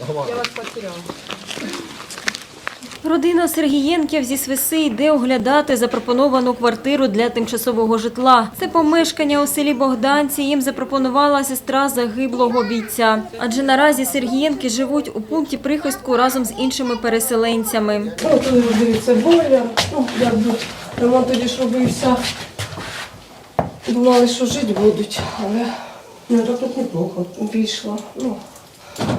Я вас потеряла. Родина Сергієнків зі Свиси йде оглядати запропоновану квартиру для тимчасового житла. Це помешкання у селі Богданці їм запропонувала сестра загиблого бійця. Адже наразі Сергієнки живуть у пункті прихистку разом з іншими переселенцями. Ну, тут дивіться, бойлер. Ну, якби ремонт тоді ж робився. Думали, що жити будуть, але ну, так тут неплохо вийшло. Ну,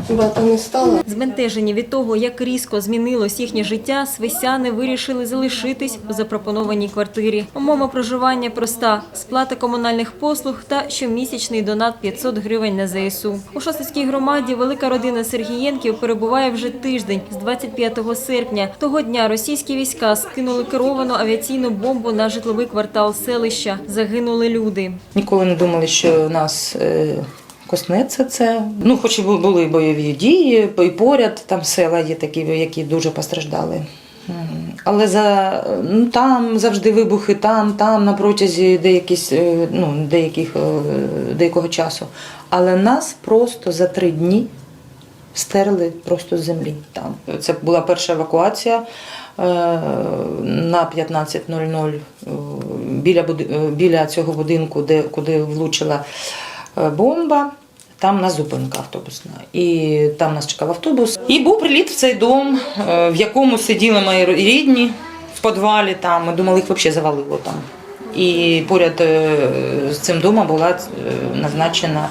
багато не стало. Збентежені від того, як різко змінилось їхнє життя, свисяни вирішили залишитись у запропонованій квартирі. Умова проживання проста: сплата комунальних послуг та щомісячний донат 500 гривень на ЗСУ. У Шосицькій громаді велика родина Сергієнків перебуває вже тиждень з 25 серпня. Того дня російські війська скинули керовану авіаційну бомбу на житловий квартал селища. Загинули люди. Ніколи не думали, що нас е, коснеться це. Ну, хоч і були бойові дії, і поряд там села є такі, які дуже постраждали. Але за ну там завжди вибухи, там, там на протязі деяких, е, ну, деяких, е, деякого часу. Але нас просто за три дні стерли просто з землі там. Це була перша евакуація е, на 15.00 е, біля, біля цього будинку, де, куди влучила бомба. Там на зупинка автобусна. І там нас чекав автобус. І був приліт в цей дом, е, в якому сиділи мої рідні в підвалі. Там. Ми думали, їх взагалі завалило там. І поряд е, з цим домом була е, назначена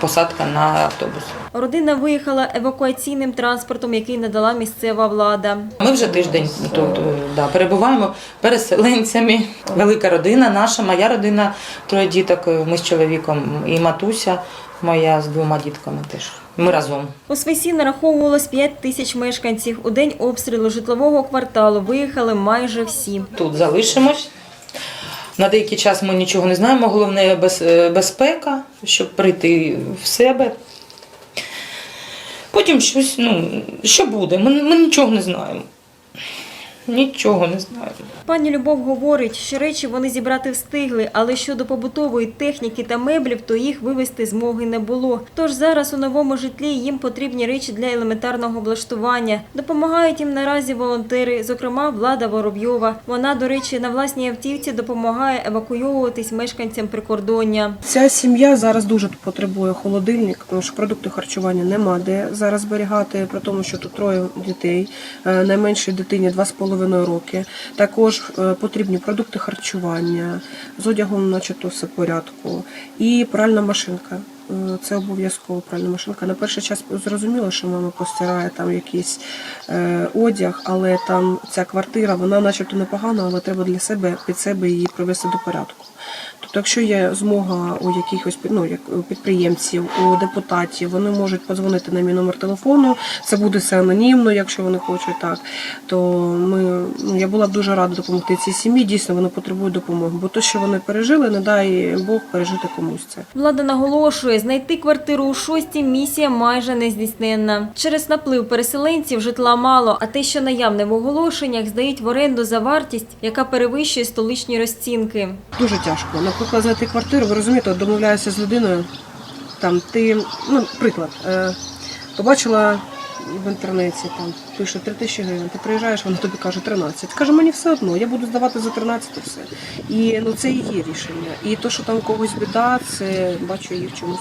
посадка на автобус. Родина виїхала евакуаційним транспортом, який надала місцева влада. Ми вже тиждень тут да, перебуваємо переселенцями. Велика родина, наша, моя родина, троє діток. Ми з чоловіком і матуся моя з двома дітками теж. Ми разом. У Свисі нараховувалось 5 тисяч мешканців. У день обстрілу житлового кварталу виїхали майже всі. Тут залишимось. На деякий час ми нічого не знаємо. Головне е, безпека, щоб прийти в себе. Потім щось, ну, що буде? Ми, ми нічого не знаємо. Нічого не знаємо. Пані Любов говорить, що речі вони зібрати встигли, але щодо побутової техніки та меблів, то їх вивезти змоги не було. Тож зараз у новому житлі їм потрібні речі для елементарного облаштування. Допомагають їм наразі волонтери, зокрема Влада Воробйова. Вона, до речі, на власній автівці допомагає евакуйовуватись мешканцям прикордоння. Ця сім'я зараз дуже потребує холодильник, тому що продукти харчування нема де зараз зберігати, при тому, що тут троє дітей, е, найменшій дитині 2,5 роки. Також е, потрібні продукти харчування, з одягом, начебто, все порядку, і пральна машинка. Е, Це обов'язково пральна машинка. На перший час зрозуміло, що мама постирає там якийсь е, одяг, але там ця квартира, вона начебто непогана, але треба для себе під себе її привести до порядку. Тобто, якщо є змога у якихось ну, як у підприємців, у депутатів, вони можуть подзвонити на мій номер телефону. Це буде все анонімно, якщо вони хочуть так. То ми ну я була б дуже рада допомогти цій сім'ї. Дійсно, вони потребують допомоги. Бо то, що вони пережили, не дай Бог пережити комусь це. Влада наголошує, знайти квартиру у шостій місія майже нездійсненна. Через наплив переселенців житла мало, а те, що наявне в оголошеннях, здають в оренду за вартість, яка перевищує столичні розцінки. Дуже тяжко. Наприклад, знайти квартиру, ви розумієте, домовляюся з людиною. Там ти, ну, приклад, е, побачила в інтернеті, там пише 3 тисячі гривень, ти приїжджаєш, вона тобі каже 13. Каже, мені все одно, я буду здавати за 13 і все. І ну це є рішення. І то, що там когось біда, це бачу їх чомусь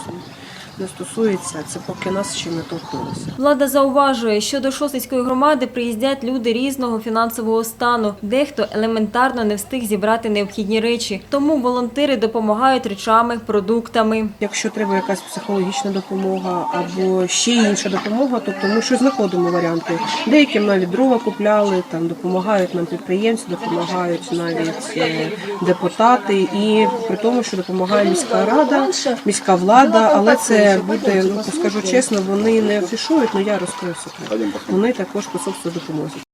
не стосується. Це поки нас ще не торкнулося. Влада зауважує, що до Шосицької громади приїздять люди різного фінансового стану. Дехто елементарно не встиг зібрати необхідні речі. Тому волонтери допомагають речами, продуктами. Якщо треба якась психологічна допомога або ще інша допомога, тобто ми щось знаходимо варіанти. Деяким навіть дрова купляли, там допомагають нам підприємці, допомагають навіть е, депутати, і при тому, що допомагає міська рада, міська влада, але це буде, ну скажу чесно, вони не афішують, але я розкрию секрет. Вони також способствують допомозі.